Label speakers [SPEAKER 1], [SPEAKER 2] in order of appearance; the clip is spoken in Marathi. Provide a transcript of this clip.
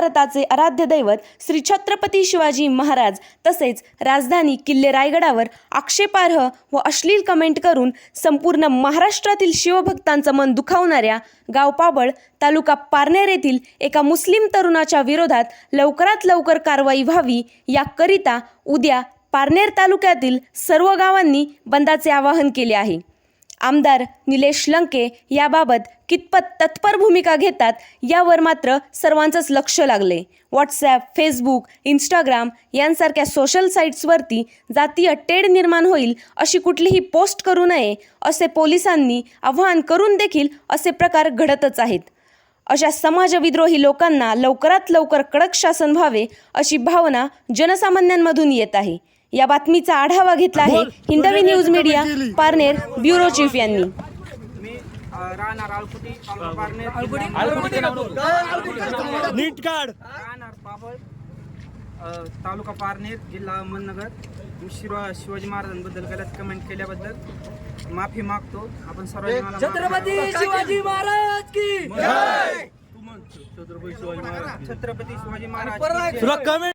[SPEAKER 1] भारताचे आराध्य दैवत श्री छत्रपती शिवाजी महाराज तसेच राजधानी किल्ले रायगडावर आक्षेपार्ह व अश्लील कमेंट करून संपूर्ण महाराष्ट्रातील शिवभक्तांचं मन दुखावणाऱ्या गावपाबळ तालुका पारनेर येथील एका मुस्लिम तरुणाच्या विरोधात लवकरात लवकर कारवाई व्हावी याकरिता उद्या पारनेर तालुक्यातील सर्व गावांनी बंदाचे आवाहन केले आहे. आमदार निलेश लंके याबाबत कितपत तत्पर भूमिका घेतात यावर मात्र सर्वांचंच लक्ष लागले. व्हॉट्सॲप फेसबुक इंस्टाग्राम यांसारख्या सोशल साईट्सवरती जातीय टेड निर्माण होईल अशी कुठलीही पोस्ट करू नये असे पोलिसांनी आव्हान करून देखील असे प्रकार घडतच आहेत. अशा समाजविद्रोही लोकांना लवकरात लवकर कडक शासन व्हावे अशी भावना जनसामान्यांमधून येत आहे. या बातमीचा आढावा घेतला आहे Hindavi news media Parner bureau chief यांनी.
[SPEAKER 2] राहणार आळकुटी
[SPEAKER 3] नीट काढ.
[SPEAKER 2] राहणार पाबळ अ, तालुका पारनेर जिल्हा अहमदनगर. मी शिवा शिवाजी महाराजांबद्दल गलत कमेंट केल्याबद्दल माफी मागतो. आपण माफ
[SPEAKER 4] छत्रपती. शिवाजी महाराज की
[SPEAKER 2] छत्रपती शिवाजी महाराज
[SPEAKER 3] तुला कमेंट